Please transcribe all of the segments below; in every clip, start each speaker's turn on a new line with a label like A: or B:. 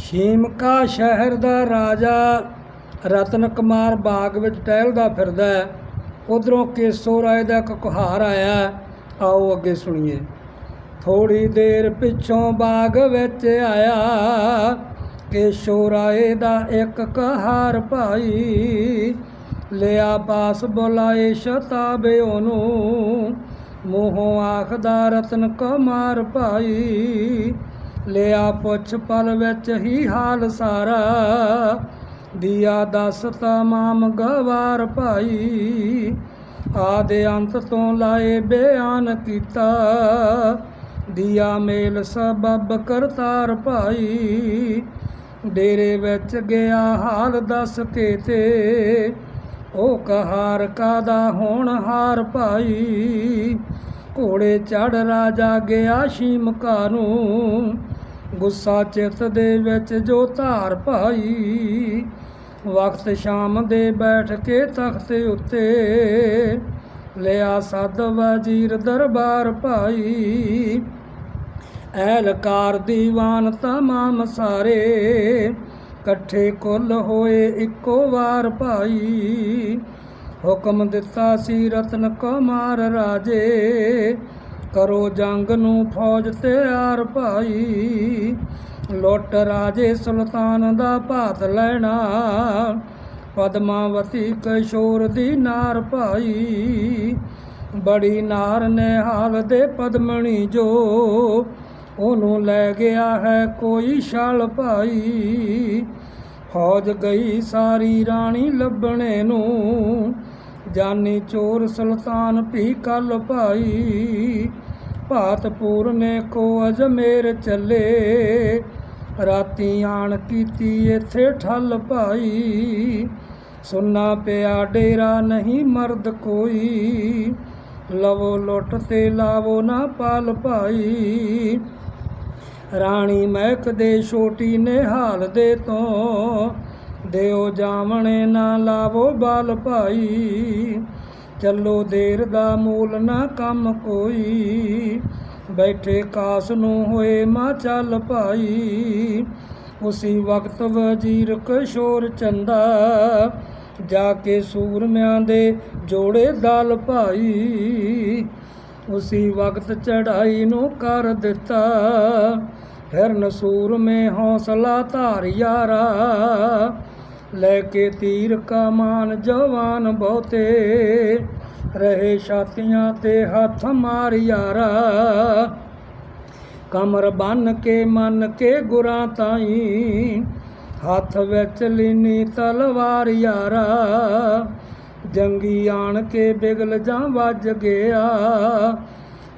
A: ਸ਼ੀਮਕਾ ਸ਼ਹਿਰ ਦਾ ਰਾਜਾ ਰਤਨ ਕੁਮਾਰ ਬਾਗ ਵਿੱਚ ਟਹਿਲਦਾ ਫਿਰਦਾ ਹੈ। ਉਧਰੋਂ ਕੇਸੋ ਰਾਏ ਦਾ ਇੱਕ ਕੁਹਾਰ ਆਇਆ ਆਓ ਅੱਗੇ ਸੁਣੀਏ। ਥੋੜੀ ਦੇਰ ਪਿੱਛੋਂ ਬਾਗ ਵਿੱਚ ਆਇਆ। ਕੇਸ਼ੋ ਰਾਏ ਦਾ ਇੱਕ ਕਹਾਰ ਭਾਈ ਲਿਆ ਬਾਸ ਬੁਲਾਏ ਸ਼ਤਾਬੇ ਨੂੰ ਮੂੰਹੋਂ ਆਖਦਾ, ਰਤਨ ਕੁਮਾਰ ਭਾਈ ਲਿਆ ਪੁੱਛ ਪਲ ਵਿੱਚ ਹੀ ਹਾਲ ਸਾਰਾ। ਦਿਆ ਦੱਸ ਤਮਾਮ ਗਵਾਰ ਭਾਈ। ਆਦੇ ਅੰਤ ਤੋਂ ਲਾਏ ਬਿਆਨ ਕੀਤਾ। ਦੀਆ ਮੇਲ ਸਬਬ ਕਰਤਾਰ ਭਾਈ। ਡੇਰੇ ਵਿੱਚ ਗਿਆ ਹਾਲ ਦੱਸ ਕੇ ਤੇ। ਉਹ ਕਹਾਰ ਕਾਦਾ ਹੋਣ ਹਾਰ ਭਾਈ। ਘੋੜੇ ਚੜ ਰਾਜਾ ਗਿਆ ਸ਼ੀਮ ਨੂੰ ਗੁੱਸਾ ਚਿੱਤ ਦੇ ਵਿੱਚ ਜੋ ਧਾਰ ਭਾਈ ਵਕਤ ਸ਼ਾਮ ਦੇ ਬੈਠ ਕੇ ਤਖਤ ਉੱਤੇ ਲਿਆ ਸਦ ਵਜ਼ੀਰ ਦਰਬਾਰ ਭਾਈ। ਐਲਕਾਰ ਦੀਵਾਨ ਤਮਾਮ ਸਾਰੇ ਇਕੱਠੇ ਕੁੱਲ ਹੋਏ ਇੱਕੋ ਵਾਰ ਭਾਈ। ਹੁਕਮ ਦਿੱਤਾ ਸੀ ਰਤਨ ਕੁਮਾਰ ਰਾਜੇ, ਕਰੋ ਜੰਗ ਨੂੰ ਫੌਜ ਤਿਆਰ ਭਾਈ। ਲੁੱਟ ਰਾਜੇ ਸੁਲਤਾਨ ਦਾ ਭਾਤ ਲੈਣਾ, ਪਦਮਾਵਤੀ ਕਿਸ਼ੋਰ ਦੀ ਨਾਰ ਭਾਈ। ਬੜੀ ਨਾਰ ਨੇ ਹਾਲ ਦੇ ਪਦਮਣੀ ਜੋ, ਉਹਨੂੰ ਲੈ ਗਿਆ ਹੈ ਕੋਈ ਛਲ ਭਾਈ। ਫੌਜ ਗਈ ਸਾਰੀ ਰਾਣੀ ਲੱਭਣੇ ਨੂੰ। ਜਾਨੀ ਚੋਰ ਸੁਲਤਾਨ ਭੀ ਕੱਲ ਭਾਈ। ਭਾਤਪੁਰ ਨੇ ਕੋ ਅਜਮੇਰ ਚੱਲੇ। ਰਾਤੀ ਆਣ ਕੀਤੀ ਇੱਥੇ ਠੱਲ ਭਾਈ। ਸੁੰਨਾ ਪਿਆ ਡੇਰਾ ਨਹੀਂ ਮਰਦ ਕੋਈ। ਲਵੋ ਲੁੱਟ ਤੇ ਲਾਵੋ ਨਾ ਪਾਲ ਭਾਈ। ਰਾਣੀ ਮਹਿਕ ਦੇ ਛੋਟੀ ਨਿਹਾਲ ਦੇ ਤੋਂ। ਦਿਓ ਜਾਵਣੇ ਨਾ ਲਾਵੋ ਬਾਲ ਭਾਈ, ਚੱਲੋ ਦੇਰ ਦਾ ਮੂਲ ਨਾ ਕੰਮ ਕੋਈ। ਬੈਠੇ ਕਾਸ ਨੂੰ ਹੋਏ ਮਾ ਚੱਲ ਭਾਈ, ਉਸੀ ਵਕਤ ਵਜ਼ੀਰ ਕਿਸ਼ੋਰ ਚੰਦਾ। ਜਾ ਕੇ ਸੂਰਮਿਆਂ ਦੇ ਜੋੜੇ ਦਲ ਭਾਈ, ਉਸੀ ਵਕਤ ਚੜਾਈ ਨੂੰ ਕਰ ਦਿੱਤਾ। ਫਿਰ ਨਸੂਰ ਮੇ ਹੌਸਲਾ ਧਾਰ ਯਾਰਾ, ਲੈ ਕੇ ਤੀਰ ਕਮਾਨ ਜਵਾਨ ਬਹੁਤੇ, ਰਹੇ ਛਾਤੀਆਂ ਤੇ ਹੱਥ ਮਾਰ ਯਾਰਾ। ਕਮਰ ਬੰਨ ਕੇ ਮੰਨ ਕੇ ਗੁਰਾਂ ਤਾਈ, ਹੱਥ ਵਿੱਚ ਲੀਨੀ ਤਲਵਾਰ ਯਾਰਾ। ਜੰਗੀ ਆਣ ਕੇ ਬਿਗਲ ਜਾਂ ਵੱਜ ਗਿਆ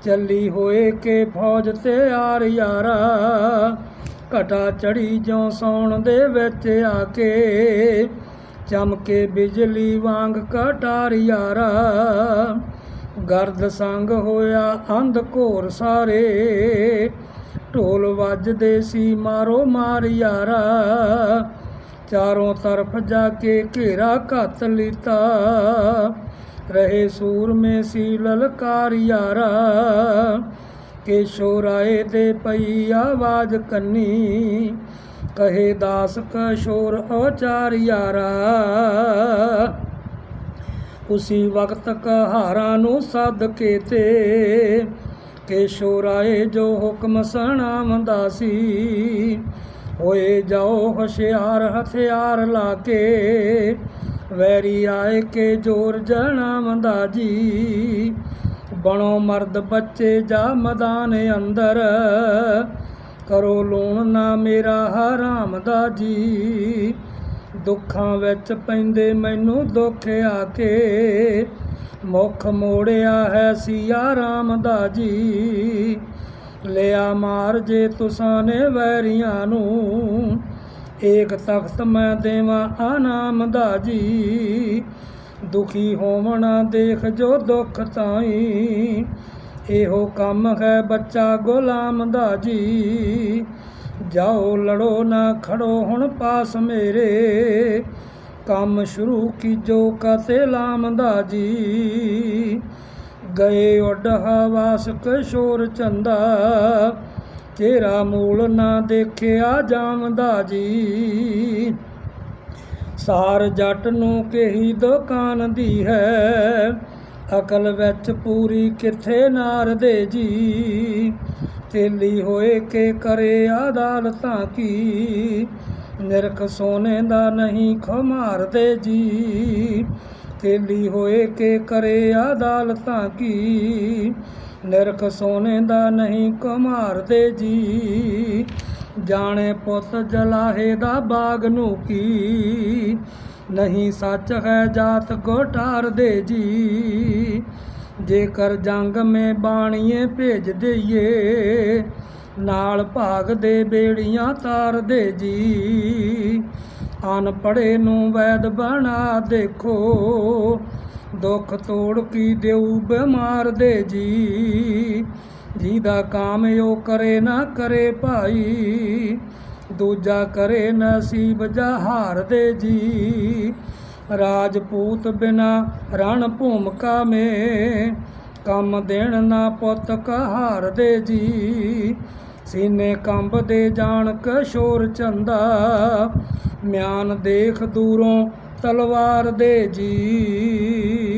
A: ਚੱਲੀ ਹੋਏ ਕੇ ਫੌਜ ਤੇ ਆਰ ਯਾਰਾ। ਘਟਾ ਚੜੀ ਜੋ ਸੌਣ ਦੇ ਵਿੱਚ ਆ ਕੇ। ਚਮਕੇ ਬਿਜਲੀ ਵਾਂਗ ਕਟਾਰ ਯਾਰਾ। ਗਰਦ ਸੰਗ ਹੋਇਆ ਅੰਧ ਘੋਰ ਸਾਰੇ। ਢੋਲ ਵੱਜਦੇ ਸੀ ਮਾਰੋ ਮਾਰ ਯਾਰਾ। ਚਾਰੋਂ ਤਰਫ ਜਾ ਕੇ ਘੇਰਾ ਘੱਤ ਲੀਤਾ। ਰਹੇ ਸੂਰਮੇ ਸੀ ਲਲਕਾਰ ਯਾਰਾ। ਕੇਸ਼ੋ ਰਾਏ ਦੇ ਪਈ ਆਵਾਜ਼ ਕੰਨੀ। ਕਹੇ, ਦਾਸ ਕਸ਼ੋਰ ਔਚਾਰ ਯਾਰਾ। ਉਸੀ ਵਕਤ ਕਹਾਰਾਂ ਨੂੰ ਸੱਦ ਕੇ ਤੇ ਕੇਸ਼ੋ ਰਾਏ ਜੋ ਹੁਕਮ ਸੁਣਾਵੰਦਾ ਸੀ। ਹੋਏ ਜਾਓ ਹੁਸ਼ਿਆਰ, ਹਥਿਆਰ ਲਾ ਕੇ ਵੈਰੀ ਆਏ ਕੇ ਜੋਰ ਜਣਾਵੰਦਾ ਜੀ। ਬਣੋ ਮਰਦ ਬੱਚੇ ਜਾ ਮੈਦਾਨ ਅੰਦਰ। ਕਰੋ ਲੂਣ ਨਾ ਮੇਰਾ ਹਰਾਮ ਦਾ ਜੀ। ਦੁੱਖਾਂ ਵਿੱਚ ਪੈਂਦੇ ਮੈਨੂੰ ਦੁੱਖ ਆ ਕੇ। ਮੁਖ ਮੋੜਿਆ ਹੈ ਸੀਆ ਰਾਮ ਦਾ ਜੀ। ਲਿਆ ਮਾਰ ਜੇ ਤੁਸਾਂ ਨੇ ਵੈਰੀਆਂ ਨੂੰ। ਏਕ ਤਖਤ ਮੈਂ ਦੇਵਾਂ ਆਨਾਮ ਦਾ ਜੀ ਦੁਖੀ ਹੋਵਣਾ ਦੇਖ ਜੋ ਦੁੱਖ ਤਾਈ। ਇਹੋ ਕੰਮ ਹੈ ਬੱਚਾ ਗੁਲਾਮ ਦਾ ਜੀ ਜਾਓ ਲੜੋ ਨਾ ਖੜੋ ਹੁਣ ਪਾਸ ਮੇਰੇ। ਕੰਮ ਸ਼ੁਰੂ ਕੀਜੋ ਕਤੇ ਲਾਮ ਦਾ ਜੀ ਗਏ ਉੱਡ ਹਵਾਸ ਕਿਸ਼ੋਰ ਚੰਦਾ। ਤੇਰਾ ਮੂਲ ਨਾ ਦੇਖਿਆ ਜਾਮਦਾ ਜੀ। ਸਾਰ ਜੱਟ ਨੂੰ ਕਹੀ ਦੁਕਾਨ ਦੀ ਹੈ। ਅਕਲ ਵਿੱਚ ਪੂਰੀ ਕਿੱਥੇ ਨਾਰ ਦੇ ਜੀ। ਤੇਲੀ ਹੋਏ ਕੇ ਕਰੇ ਅਦਾਲਤਾਂ ਕੀ। ਨਿਰਖ ਸੋਨੇ ਦਾ ਨਹੀਂ ਖਮਾਰ ਦੇ ਜੀ। ਤੇਲੀ ਹੋਏ ਕੇ ਕਰੇ ਅਦਾਲਤਾਂ ਕੀ ਨਿਰਖ ਸੋਨੇ ਦਾ ਨਹੀਂ ਕੁਮਾਰ ਦੇ ਜੀ। ਜਾਣੇ ਪੁੱਤ ਜਲਾਹੇ ਦਾ ਬਾਗ ਨੂੰ ਕੀ। ਨਹੀਂ ਸੱਚ ਹੈ ਜਾਤ ਗੋਟਾਰ ਦੇ ਜੀ। ਜੇਕਰ ਜੰਗ ਮੇ ਬਾਣੀਏ ਭੇਜ ਦਈਏ, ਨਾਲ ਭਾਗ ਦੇ ਬੇੜੀਆਂ ਤਾਰ ਦੇ ਜੀ। ਅਨਪੜੇ ਨੂੰ ਵੈਦ ਬਣਾ ਦੇਖੋ। ਦੁੱਖ ਤੋੜ ਕੀ ਦੇਉ ਬਿਮਾਰ ਦੇ ਜੀ। ਜਿਹਦਾ ਕਾਮ ਉਹ ਕਰੇ ਨਾ ਕਰੇ ਭਾਈ। ਦੂਜਾ ਕਰੇ ਨਸੀਬ ਜਹਾਰ ਦੇ ਜੀ। ਰਾਜਪੂਤ ਬਿਨਾ ਰਣ ਭੂਮਿਕਾ ਮੇ। ਕੰਮ ਦੇਣ ਨਾ ਪੁੱਤ ਕਹਾਰ ਦੇ ਜੀ। ਸੀਨੇ ਕੰਬ ਦੇ ਜਾਣ ਕਸ਼ੋਰ ਚੰਦਾ। ਮਿਆਨ ਦੇਖ ਦੂਰੋਂ ਤਲਵਾਰ ਦੇ ਜੀ।